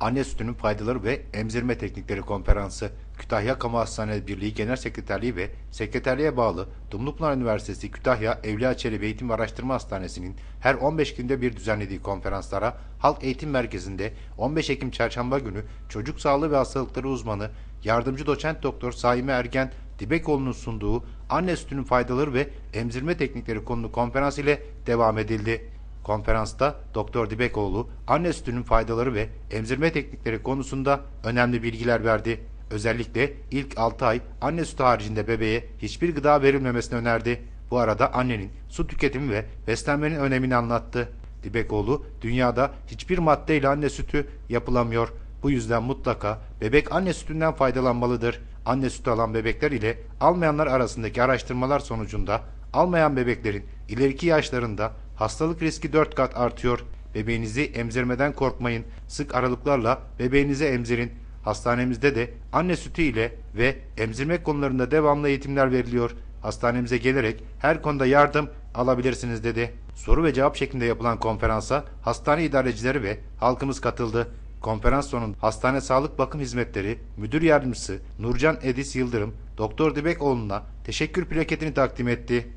Anne sütünün faydaları ve emzirme teknikleri konferansı Kütahya Kamu Hastaneleri Birliği Genel Sekreterliği ve Sekreterliğe bağlı Dumlupınar Üniversitesi Kütahya Evliya Çelebi Eğitim ve Araştırma Hastanesi'nin her 15 günde bir düzenlediği konferanslara Halk Eğitim Merkezi'nde 15 Ekim Çarşamba günü Çocuk Sağlığı ve Hastalıkları uzmanı Yardımcı Doçent Doktor Saime Ergen Dibekoğlu'nun sunduğu anne sütünün faydaları ve emzirme teknikleri konulu konferans ile devam edildi. Konferansta Doktor Dibekoğlu anne sütünün faydaları ve emzirme teknikleri konusunda önemli bilgiler verdi. Özellikle ilk 6 ay anne sütü haricinde bebeğe hiçbir gıda verilmemesini önerdi. Bu arada annenin su tüketimi ve beslenmenin önemini anlattı. Dibekoğlu dünyada hiçbir maddeyle anne sütü yapılamıyor. Bu yüzden mutlaka bebek anne sütünden faydalanmalıdır. Anne sütü alan bebekler ile almayanlar arasındaki araştırmalar sonucunda almayan bebeklerin ileriki yaşlarında hastalık riski 4 kat artıyor. Bebeğinizi emzirmeden korkmayın. Sık aralıklarla bebeğinizi emzirin. Hastanemizde de anne sütü ile ve emzirme konularında devamlı eğitimler veriliyor. Hastanemize gelerek her konuda yardım alabilirsiniz dedi. Soru ve cevap şeklinde yapılan konferansa hastane idarecileri ve halkımız katıldı. Konferans sonunda Hastane Sağlık Bakım Hizmetleri Müdür Yardımcısı Nurcan Edis Yıldırım, Doktor Dibekoğlu'na teşekkür plaketini takdim etti.